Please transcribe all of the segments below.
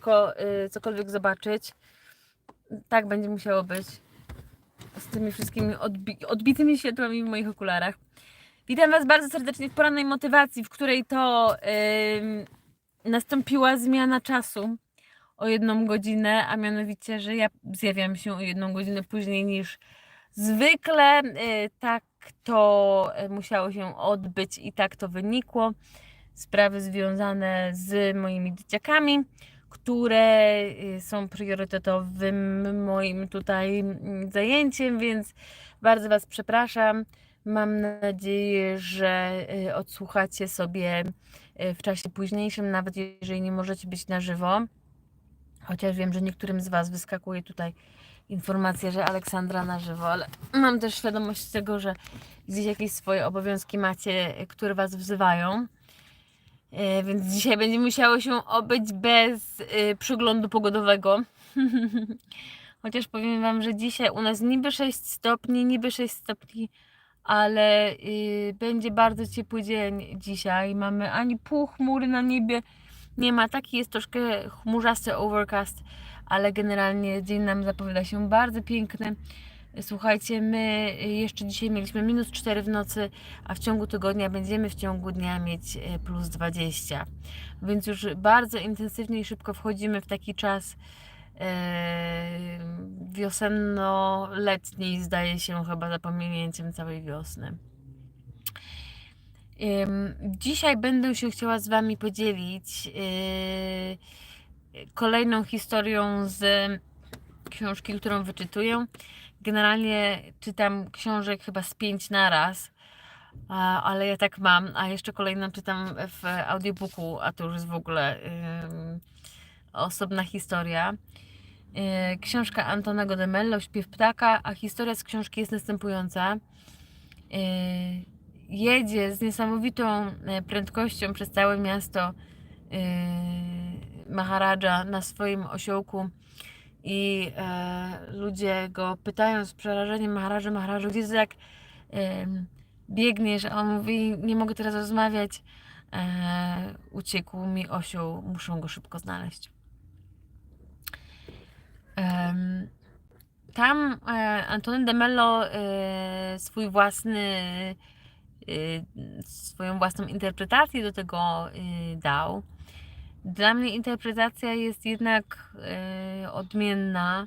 ciężko y, cokolwiek zobaczyć. Tak będzie musiało być. Z tymi wszystkimi odbi- odbitymi światłami w moich okularach. Witam Was bardzo serdecznie w porannej motywacji, w której to ym, nastąpiła zmiana czasu o jedną godzinę, a mianowicie, że ja zjawiam się o jedną godzinę później niż zwykle. Y, tak to y, musiało się odbyć i tak to wynikło. Sprawy związane z moimi dzieciakami, które y, są priorytetowym moim tutaj mm, zajęciem, więc bardzo Was przepraszam. Mam nadzieję, że y, odsłuchacie sobie y, w czasie późniejszym, nawet jeżeli nie możecie być na żywo. Chociaż wiem, że niektórym z Was wyskakuje tutaj informacja, że Aleksandra na żywo, ale mam też świadomość tego, że gdzieś jakieś swoje obowiązki macie, które Was wzywają. Y, Więc dzisiaj będzie musiało się obyć bez y, przeglądu pogodowego. Chociaż powiem Wam, że dzisiaj u nas niby 6 stopni, niby 6 stopni, ale y, będzie bardzo ciepły dzień dzisiaj. Mamy ani pół chmury na niebie, nie ma. Taki jest troszkę chmurzasty overcast, ale generalnie dzień nam zapowiada się bardzo piękny. Słuchajcie, my jeszcze dzisiaj mieliśmy minus 4 w nocy, a w ciągu tygodnia będziemy w ciągu dnia mieć y, plus 20. Więc już bardzo intensywnie i szybko wchodzimy w taki czas e, wiosenno-letni, zdaje się chyba za pominięciem całej wiosny. Dzisiaj będę się chciała z Wami podzielić yy, kolejną historią z książki, którą wyczytuję. Generalnie czytam książek chyba z pięć na raz, ale ja tak mam, a jeszcze kolejną czytam w audiobooku, a to już jest w ogóle osobna historia. Yy, Książka Antonego de Mello, Śpiew ptaka, a historia z książki jest następująca. Yy, Jedzie z niesamowitą e, prędkością przez całe miasto Maharadża na swoim osiołku i e, ludzie go pytają z przerażeniem Maharadża, Maharadża, gdzie jak em, biegniesz, a on mówi, nie mogę teraz rozmawiać, e, uciekł mi osioł, muszą go szybko znaleźć. Em, tam e, Antonin de Mello e, swój własny, e, swoją własną interpretację do tego e, dał. Dla mnie interpretacja jest jednak e, odmienna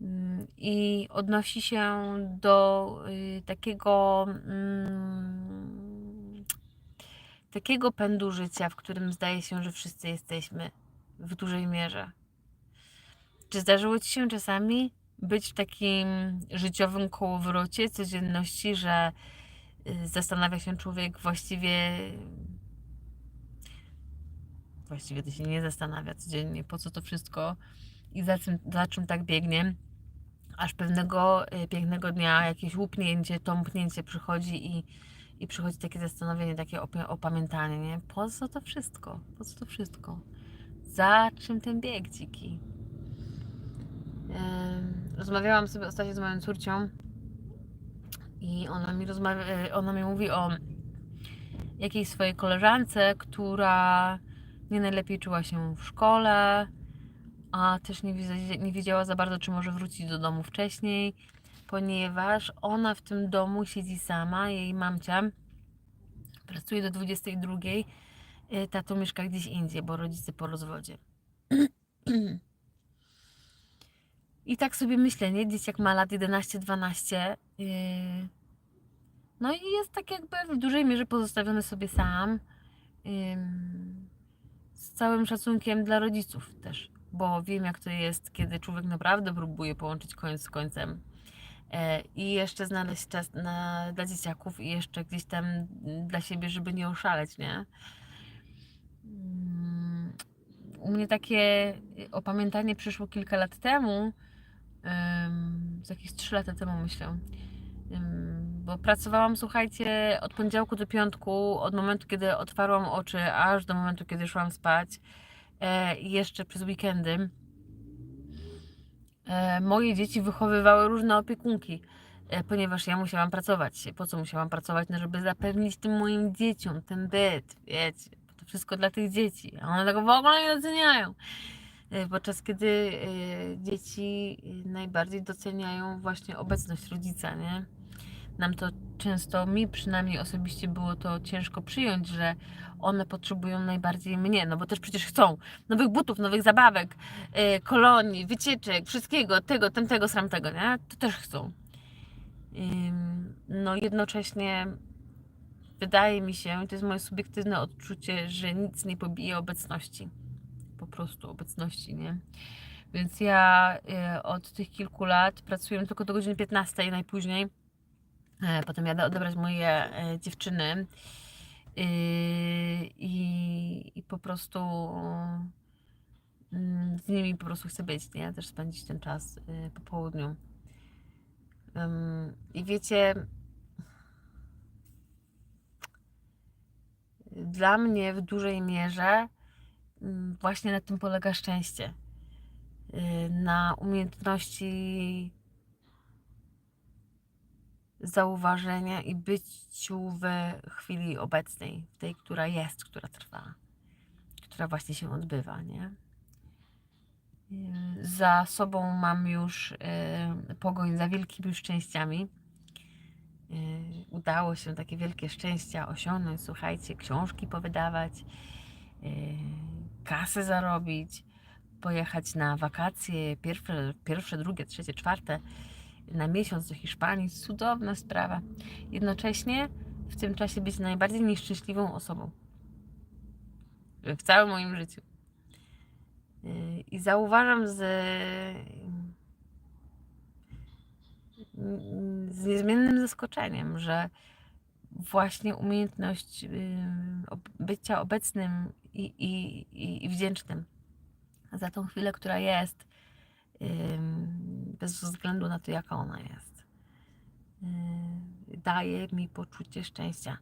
mm, i odnosi się do e, takiego mm, takiego pędu życia, w którym zdaje się, że wszyscy jesteśmy w dużej mierze. Czy zdarzyło Ci się czasami być w takim życiowym kołowrocie codzienności, że y, zastanawia się człowiek właściwie. Właściwie to się nie zastanawia codziennie, po co to wszystko i za czym, za czym tak biegnie. Aż pewnego y, pięknego dnia jakieś łupnięcie, tąpnięcie przychodzi i, i przychodzi takie zastanowienie, takie opie- opamiętanie, nie? Po co to wszystko? Po co to wszystko? Za czym ten bieg dziki? Rozmawiałam sobie ostatnio z moją córcią i ona mi, rozmawia, e, ona mi mówi o jakiejś swojej koleżance, która nie najlepiej czuła się w szkole, a też nie, nie wiedziała za bardzo, czy może wrócić do domu wcześniej, ponieważ ona w tym domu siedzi sama, jej mamcia pracuje do 22, e, tato mieszka gdzieś indziej, bo rodzice po rozwodzie. I tak sobie myślę, nie? Dzieciak ma lat 11-12. Yy... No i jest tak jakby w dużej mierze pozostawiony sobie sam. Ym, Z całym szacunkiem dla rodziców też, bo wiem jak to jest, kiedy człowiek naprawdę próbuje połączyć koniec z końcem. E, I jeszcze znaleźć czas na, dla dzieciaków i jeszcze gdzieś tam dla siebie, żeby nie oszaleć, nie? Mm, U mnie takie opamiętanie przyszło kilka lat temu, z jakieś 3 lata temu myślę. Bo pracowałam, słuchajcie, od poniedziałku do piątku, od momentu, kiedy otwarłam oczy, aż do momentu, kiedy szłam spać. E, jeszcze przez weekendy. E, moje dzieci wychowywały różne opiekunki, e, ponieważ ja musiałam pracować. Po co musiałam pracować? No, żeby zapewnić tym moim dzieciom ten byt, wiecie. To wszystko dla tych dzieci, a one tego w ogóle nie doceniają. y, podczas kiedy y, dzieci y, najbardziej doceniają właśnie obecność rodzica, nie? Nam to często, mi przynajmniej osobiście było to ciężko przyjąć, że one potrzebują najbardziej mnie, no bo też przecież chcą nowych butów, nowych zabawek, y, kolonii, wycieczek, wszystkiego, tego, tamtego, sramtego, nie? To też chcą. Ym, No jednocześnie wydaje mi się, to jest moje subiektywne odczucie, że nic nie pobije obecności. Po prostu obecności, nie? Więc ja y, od tych kilku lat pracuję tylko do godziny 15 najpóźniej. E, Potem jadę odebrać moje e, dziewczyny y, i, i po prostu mm, z nimi po prostu chcę być, nie? Też spędzić ten czas po południu. I wiecie, dla mnie w dużej mierze mm, właśnie na tym polega szczęście. Na umiejętności zauważenia i byciu we chwili obecnej, w tej, która jest, która trwa, która właśnie się odbywa, nie? Za sobą mam już y, pogoń za wielkimi szczęściami. Y, Udało się takie wielkie szczęścia osiągnąć. Słuchajcie, książki powydawać, y, kasę zarobić, pojechać na wakacje pierwsze, pierwsze, drugie, trzecie, czwarte na miesiąc do Hiszpanii. Cudowna sprawa. Jednocześnie w tym czasie być najbardziej nieszczęśliwą osobą w całym moim życiu. I zauważam z, z niezmiennym zaskoczeniem, że właśnie umiejętność y, bycia obecnym i, i, i, wdzięcznym za tą chwilę, która jest, bez względu na to, jaka ona jest, y, daje mi poczucie szczęścia.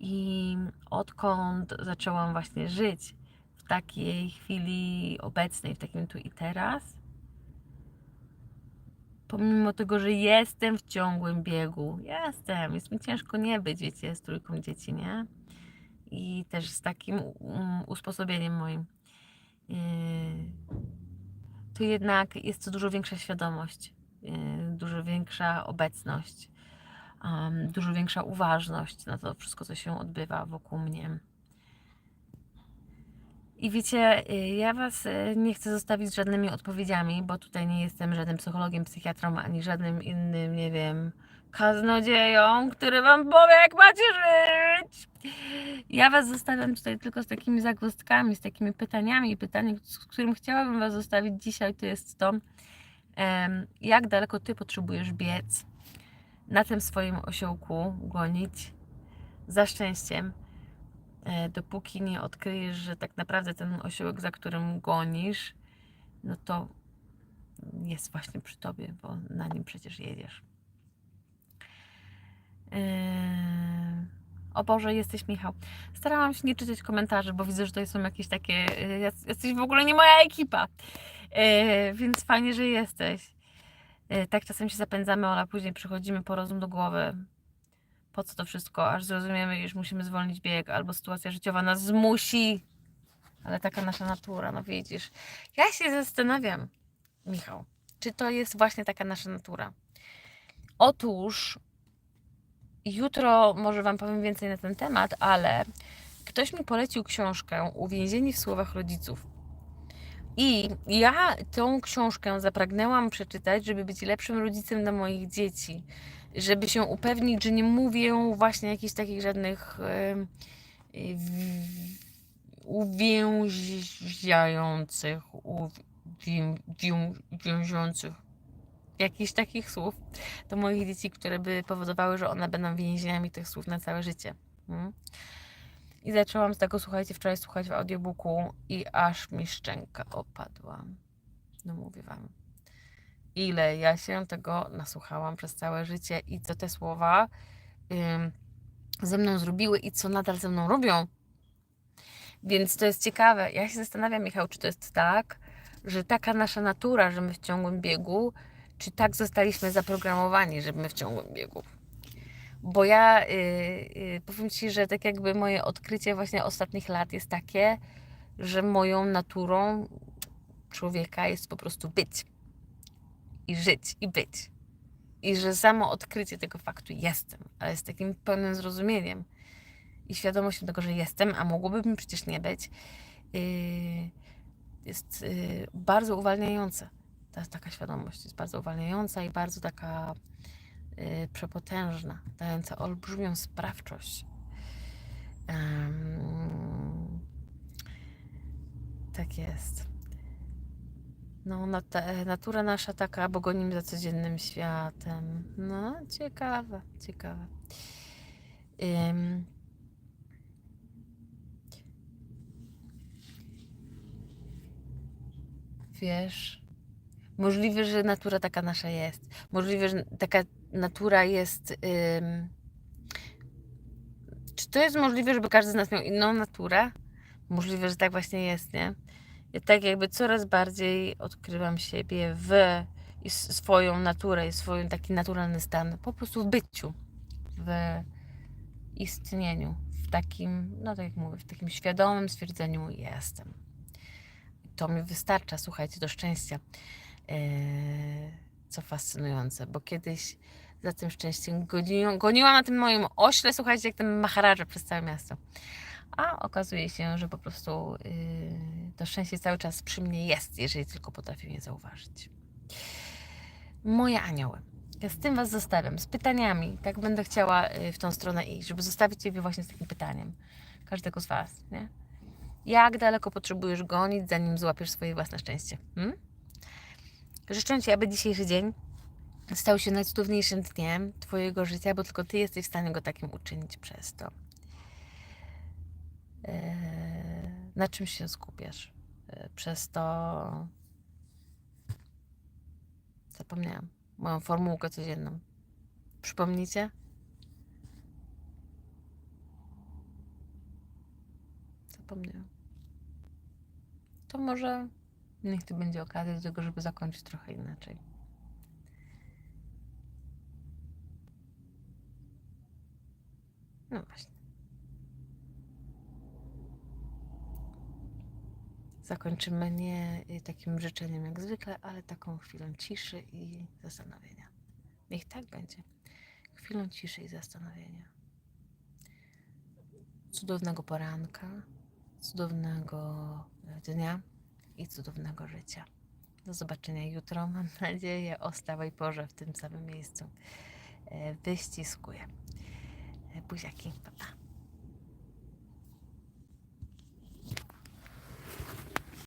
I odkąd zaczęłam właśnie żyć w takiej chwili obecnej, w takim tu i teraz, pomimo tego, że jestem w ciągłym biegu, jestem, jest mi ciężko nie być, wiecie, z trójką dzieci, nie? I też z takim um, usposobieniem moim. Yy, to jednak jest to dużo większa świadomość, yy, dużo większa obecność, um, dużo większa uważność na to wszystko, co się odbywa wokół mnie. I wiecie, y, ja Was y, nie chcę zostawić z żadnymi odpowiedziami, bo tutaj nie jestem żadnym psychologiem, psychiatrą, ani żadnym innym, nie wiem, kaznodzieją, który Wam powie, jak macie żyć. Ja Was zostawiam tutaj tylko z takimi zagwozdkami, z takimi pytaniami. I pytanie, z którym chciałabym Was zostawić dzisiaj, to jest to, jak daleko Ty potrzebujesz biec, na tym swoim osiołku gonić za szczęściem, e, dopóki nie odkryjesz, że tak naprawdę ten osiołek, za którym gonisz, no to jest właśnie przy tobie, bo na nim przecież jedziesz. Eee, O Boże, jesteś Michał. Starałam się nie czytać komentarzy, bo widzę, że to są jakieś takie. jac- Jesteś w ogóle nie moja ekipa. E, Więc fajnie, że jesteś. Tak czasem się zapędzamy, ale później przychodzimy po rozum do głowy. Po co to wszystko? Aż zrozumiemy, iż musimy zwolnić bieg, albo sytuacja życiowa nas zmusi. Ale taka nasza natura, no widzisz. Ja się zastanawiam, Michał, czy to jest właśnie taka nasza natura. Otóż jutro może Wam powiem więcej na ten temat, ale ktoś mi polecił książkę Uwięzieni w słowach rodziców. I ja tą książkę zapragnęłam przeczytać, żeby być lepszym rodzicem dla moich dzieci. Żeby się upewnić, że nie mówię właśnie jakichś takich żadnych em, y, w- uwięziających, jakichś takich słów do moich dzieci, które by powodowały, że one będą więźniami tych słów na całe życie. Mm. I zaczęłam z tego, słuchajcie, wczoraj słuchać w audiobooku i aż mi szczęka opadła. No mówię wam. Ile ja się tego nasłuchałam przez całe życie i co te słowa ym, ze mną zrobiły i co nadal ze mną robią. Więc to jest ciekawe. Ja się zastanawiam, Michał, czy to jest tak, że taka nasza natura, że my w ciągłym biegu, czy tak zostaliśmy zaprogramowani, że my w ciągłym biegu. Bo ja y, y, powiem Ci, że tak jakby moje odkrycie właśnie ostatnich lat jest takie, że moją naturą człowieka jest po prostu być i żyć i być. I że samo odkrycie tego faktu jestem, ale z takim pełnym zrozumieniem i świadomością tego, że jestem, a mogłoby mi przecież nie być, yy, jest yy, bardzo uwalniająca. Ta taka świadomość jest bardzo uwalniająca i bardzo taka yy, przepotężna, dająca olbrzymią sprawczość. Em, tak jest. No, nat- natura nasza taka, bo gonimy za codziennym światem. No, ciekawe, ciekawe. Ym. Wiesz, możliwe, że natura taka nasza jest. Możliwe, że taka natura jest. Ym... Czy to jest możliwe, żeby każdy z nas miał inną naturę? Możliwe, że tak właśnie jest, nie? Ja tak jakby coraz bardziej odkrywam siebie w i swoją naturę i swój taki naturalny stan, po prostu w byciu, w istnieniu, w takim, no tak jak mówię, w takim świadomym stwierdzeniu jestem. To mi wystarcza, słuchajcie, do szczęścia. Yy, co fascynujące, bo kiedyś za tym szczęściem goniłam, goniłam na tym moim ośle, słuchajcie, jak ten Maharaja przez całe miasto. A okazuje się, że po prostu yy, to szczęście cały czas przy mnie jest, jeżeli tylko potrafię je zauważyć. Moje anioły. Ja z tym Was zostawiam, z pytaniami. Tak będę chciała yy, w tą stronę iść, żeby zostawić Ciebie właśnie z takim pytaniem. Każdego z Was, nie? Jak daleko potrzebujesz gonić, zanim złapiesz swoje własne szczęście? Hmm? Życzę Ci, aby dzisiejszy dzień stał się najcudowniejszym dniem Twojego życia, bo tylko Ty jesteś w stanie go takim uczynić przez to. Eee, na czym się skupiasz? Eee, Przez to. Zapomniałam. Moją formułkę codzienną. Przypomnijcie? Zapomniałam. To może niech to będzie okazja do tego, żeby zakończyć trochę inaczej. No właśnie. Zakończymy nie y, takim życzeniem jak zwykle, ale taką chwilą ciszy i zastanowienia. Niech tak będzie. Chwilą ciszy i zastanowienia. Cudownego poranka, cudownego e, dnia i cudownego życia. Do zobaczenia jutro, mam nadzieję, o stałej porze w tym samym miejscu. E, Wyściskuję. E, Buziaki, pa, pa.